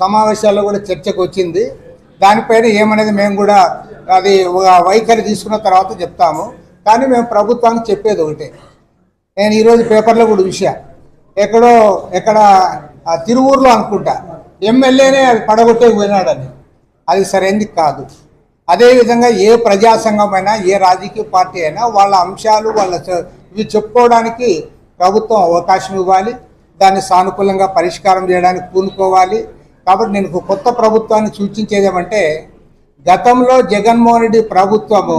సమావేశాల్లో కూడా చర్చకు వచ్చింది. దానిపైన ఏమనేది మేము కూడా అది ఒక వైఖరి తీసుకున్న తర్వాత చెప్తాము. కానీ మేము ప్రభుత్వానికి చెప్పేది ఒకటే. నేను ఈరోజు పేపర్లో కూడా చూసా ఎక్కడో ఎక్కడ తిరువూరులో అనుకుంటా. ఎమ్మెల్యేనే అది పడగొట్టే పోయినాడని. అది సరైనది కాదు. అదేవిధంగా ఏ ప్రజాసంఘమైనా ఏ రాజకీయ పార్టీ అయినా వాళ్ళ అంశాలు వాళ్ళ ఇవి చెప్పుకోవడానికి ప్రభుత్వం అవకాశం ఇవ్వాలి. దాన్ని సానుకూలంగా పరిష్కారం చేయడానికి పూనుకోవాలి. కాబట్టి నేను కొత్త ప్రభుత్వాన్ని సూచించేది ఏమంటే గతంలో జగన్మోహన్ రెడ్డి ప్రభుత్వము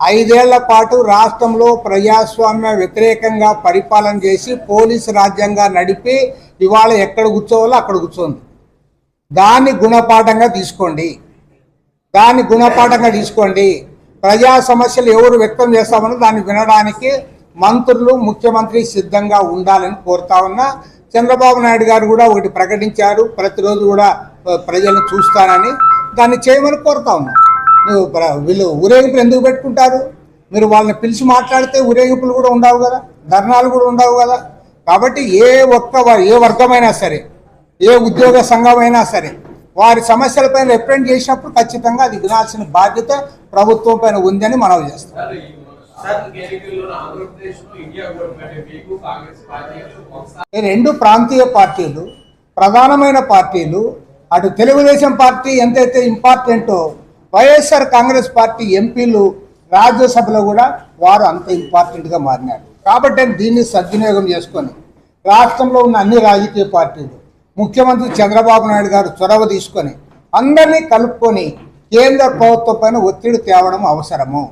ఐదేళ్ళ పాటు రాష్ట్రంలో ప్రజాస్వామ్య వ్యతిరేకంగా పరిపాలన చేసి పోలీసు రాజ్యంగా నడిపి ఇవాళ ఎక్కడ కూర్చోవాలో అక్కడ కూర్చోంది. దాన్ని గుణపాఠంగా తీసుకోండి. దాన్ని గుణపాఠంగా తీసుకోండి. ప్రజా సమస్యలు ఎవరు వ్యక్తం చేస్తామని దాన్ని వినడానికి మంత్రులు ముఖ్యమంత్రి సిద్ధంగా ఉండాలని కోరుతా ఉన్నా చంద్రబాబు నాయుడు గారు కూడా ఒకటి ప్రకటించారు ప్రతిరోజు కూడా ప్రజలను చూస్తానని దాన్ని చేయమని కోరుతా ఉన్నా. నువ్వు ప్ర- వీళ్ళు ఊరేగింపులు ఎందుకు పెట్టుకుంటారు? మీరు వాళ్ళని పిలిచి మాట్లాడితే ఊరేగింపులు కూడా ఉండవు కదా ధర్నాలు కూడా ఉండవు కదా. కాబట్టి ఏ ఒక్క ఏ వర్గమైనా సరే ఏ ఉద్యోగ సంఘమైనా సరే వారి సమస్యలపైన రిప్రజెంట్ చేసినప్పుడు ఖచ్చితంగా అది వినాల్సిన బాధ్యత ప్రభుత్వం పైన ఉందని మనవి చేస్తాం. రెండు ప్రాంతీయ పార్టీలు ప్రధానమైన పార్టీలు అటు తెలుగుదేశం పార్టీ ఎంతైతే ఇంపార్టెంటో వైఎస్ఆర్ కాంగ్రెస్ పార్టీ ఎంపీలు రాజ్యసభలో కూడా వారు అంత ఇంపార్టెంట్గా మారినారు. కాబట్టి దీన్ని సద్వినియోగం చేసుకొని రాష్ట్రంలో ఉన్న అన్ని రాజకీయ పార్టీలు ముఖ్యమంత్రి చంద్రబాబు నాయుడు గారు చొరవ తీసుకొని అందరినీ కలుపుకొని కేంద్ర ప్రభుత్వం పైన ఒత్తిడి తేవడం అవసరము.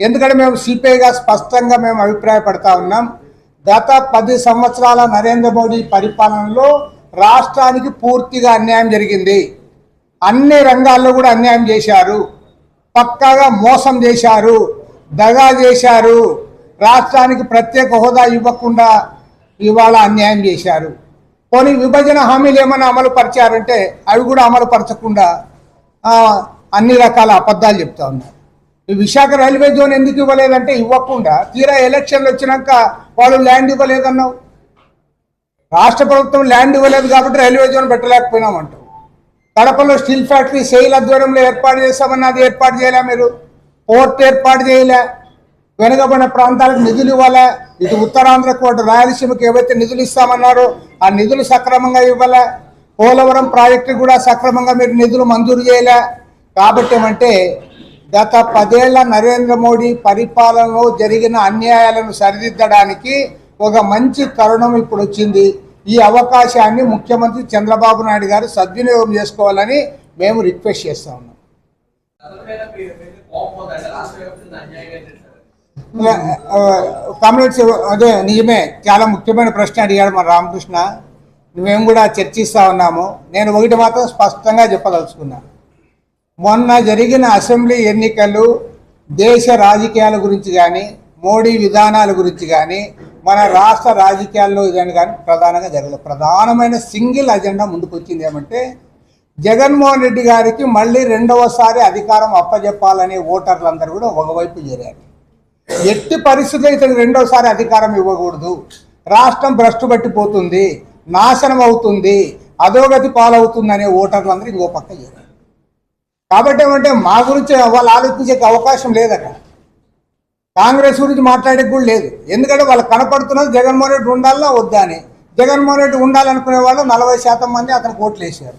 ఎందుకంటే మేము సిపిఐగా స్పష్టంగా మేము అభిప్రాయపడతా ఉన్నాం. గత పది సంవత్సరాల నరేంద్ర మోడీ పరిపాలనలో రాష్ట్రానికి పూర్తిగా అన్యాయం జరిగింది. అన్ని రంగాల్లో కూడా అన్యాయం చేశారు. పక్కాగా మోసం చేశారు. దగా చేశారు. రాష్ట్రానికి ప్రత్యేక హోదా ఇవ్వకుండా ఇవాళ అన్యాయం చేశారు. పోనీ విభజన హామీలు ఏమైనా అమలు పరిచారంటే అవి కూడా అమలు పరచకుండా అన్ని రకాల అబద్ధాలు చెప్తా ఉన్నారు. విశాఖ రైల్వే జోన్ ఎందుకు ఇవ్వలేదంటే ఇవ్వకుండా తీరా ఎలక్షన్లు వచ్చినాక వాళ్ళు ల్యాండ్ ఇవ్వలేదన్నావు. రాష్ట్ర ప్రభుత్వం ల్యాండ్ ఇవ్వలేదు కాబట్టి రైల్వే జోన్ పెట్టలేకపోయినామంటావు కడపలో స్టీల్ ఫ్యాక్టరీ సెయిల్ ఆధ్వర్యంలో ఏర్పాటు చేస్తామన్నది ఏర్పాటు చేయలే మీరు. పోర్ట్ ఏర్పాటు చేయలే. వెనుకబడిన ప్రాంతాలకు నిధులు ఇవ్వాలా. ఇటు ఉత్తరాంధ్రకు అటు రాయలసీమకి ఏవైతే నిధులు ఇస్తామన్నారో ఆ నిధులు సక్రమంగా ఇవ్వాలా. పోలవరం ప్రాజెక్టు కూడా సక్రమంగా మీరు నిధులు మంజూరు చేయలే. కాబట్టి ఏమంటే గత పదేళ్ళ నరేంద్ర మోడీ పరిపాలనలో జరిగిన అన్యాయాలను సరిదిద్దడానికి ఒక మంచి తరుణం ఇప్పుడు వచ్చింది. ఈ అవకాశాన్ని ముఖ్యమంత్రి చంద్రబాబు నాయుడు గారు సద్వినియోగం చేసుకోవాలని మేము రిక్వెస్ట్ చేస్తా ఉన్నాం. అదే నిజమే. చాలా ముఖ్యమైన ప్రశ్న అడిగాడు మన రామకృష్ణ. మేము కూడా చర్చిస్తా ఉన్నాము. నేను ఒకటి మాత్రం స్పష్టంగా చెప్పదలుచుకున్నా. మొన్న జరిగిన అసెంబ్లీ ఎన్నికలు దేశ రాజకీయాల గురించి కానీ మోడీ విధానాల గురించి కానీ మన రాష్ట్ర రాజకీయాల్లో ఇదని కానీ ప్రధానంగా జరగలేదు. ప్రధానమైన సింగిల్ అజెండా ముందుకొచ్చింది ఏమంటే జగన్మోహన్ రెడ్డి గారికి మళ్ళీ రెండవసారి అధికారం అప్పజెప్పాలనే ఓటర్లందరూ కూడా ఒకవైపు చేరారు. ఎట్టి పరిస్థితుల్లో ఇతను రెండోసారి అధికారం ఇవ్వకూడదు. రాష్ట్రం భ్రష్టు పట్టిపోతుంది నాశనం అవుతుంది అధోగతి పాలవుతుంది అనే ఓటర్లందరూ ఇంకో పక్క చేరారు. కాబట్టి ఏమంటే మా గురించి వాళ్ళు ఆలోచించే అవకాశం లేదట. కాంగ్రెస్ గురించి మాట్లాడేది కూడా లేదు. ఎందుకంటే వాళ్ళు కనపడుతున్నది జగన్మోహన్ రెడ్డి ఉండాలా వద్దా అని. జగన్మోహన్ రెడ్డి ఉండాలనుకునే వాళ్ళు నలభై శాతం మంది అతనికి ఓట్లు వేశారు.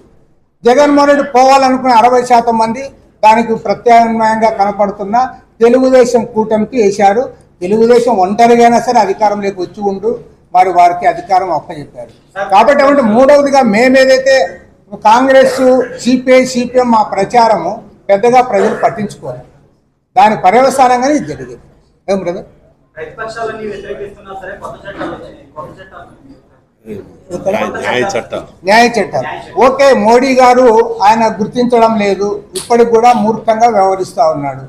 జగన్మోహన్ రెడ్డి పోవాలనుకునే అరవై శాతం మంది దానికి ప్రత్యామ్నాయంగా కనపడుతున్న తెలుగుదేశం కూటమికి వేశారు. తెలుగుదేశం ఒంటరిగైనా సరే అధికారంలోకి వచ్చి ఉండు. మరి వారికి అధికారం అప్పచెప్పారు. కాబట్టి ఏమంటే మూడవదిగా మేమేదైతే కాంగ్రెస్ సిపిఐ సిపిఎం మా ప్రచారము పెద్దగా ప్రజలు పట్టించుకోరు. దాని పర్యవసానంగానే ఇది జరిగింది. ఏం బ్రదర్? న్యాయ చట్టాలు ఓకే మోడీ గారు ఆయన గుర్తించడం లేదు. ఇప్పటికి కూడా మూర్ఖంగా వ్యవహరిస్తూ ఉన్నాడు.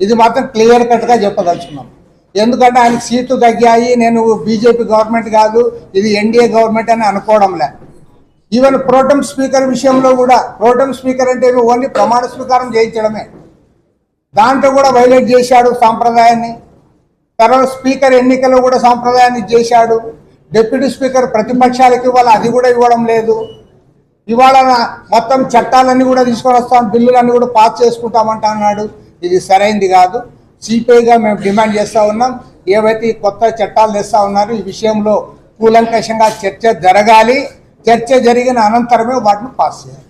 ఇది మాత్రం క్లియర్ కట్గా చెప్పదలుచుకున్నాం. ఎందుకంటే ఆయనకు సీట్లు తగ్గాయి. నేను బీజేపీ గవర్నమెంట్ కాదు ఇది ఎన్డీఏ గవర్నమెంట్ అని అనుకోవడంలే. ఈవెన్ ప్రోటమ్ స్పీకర్ విషయంలో కూడా ప్రోటమ్ స్పీకర్ అంటే ఓన్లీ ప్రమాణ స్వీకారం చేయించడమే. దాంట్లో కూడా వైలేట్ చేశాడు సాంప్రదాయాన్ని. తర్వాత స్పీకర్ ఎన్నికల్లో కూడా సాంప్రదాయాన్ని చేశాడు. డిప్యూటీ స్పీకర్ ప్రతిపక్షాలకు ఇవ్వాలి? అది కూడా ఇవ్వడం లేదు. ఇవాళ మొత్తం చట్టాలన్నీ కూడా తీసుకొని వస్తాం బిల్లులన్నీ కూడా పాస్ చేసుకుంటామంటా అన్నాడు. ఇది సరైంది కాదు. సిపిఐగా మేము డిమాండ్ చేస్తూ ఉన్నాం. ఏవైతే కొత్త చట్టాలు తెస్తా ఉన్నారు ఈ విషయంలో కూలంకషంగా చర్చ జరగాలి. చర్చ జరిగిన అనంతరమే వాటిని పాస్ చేయాలి.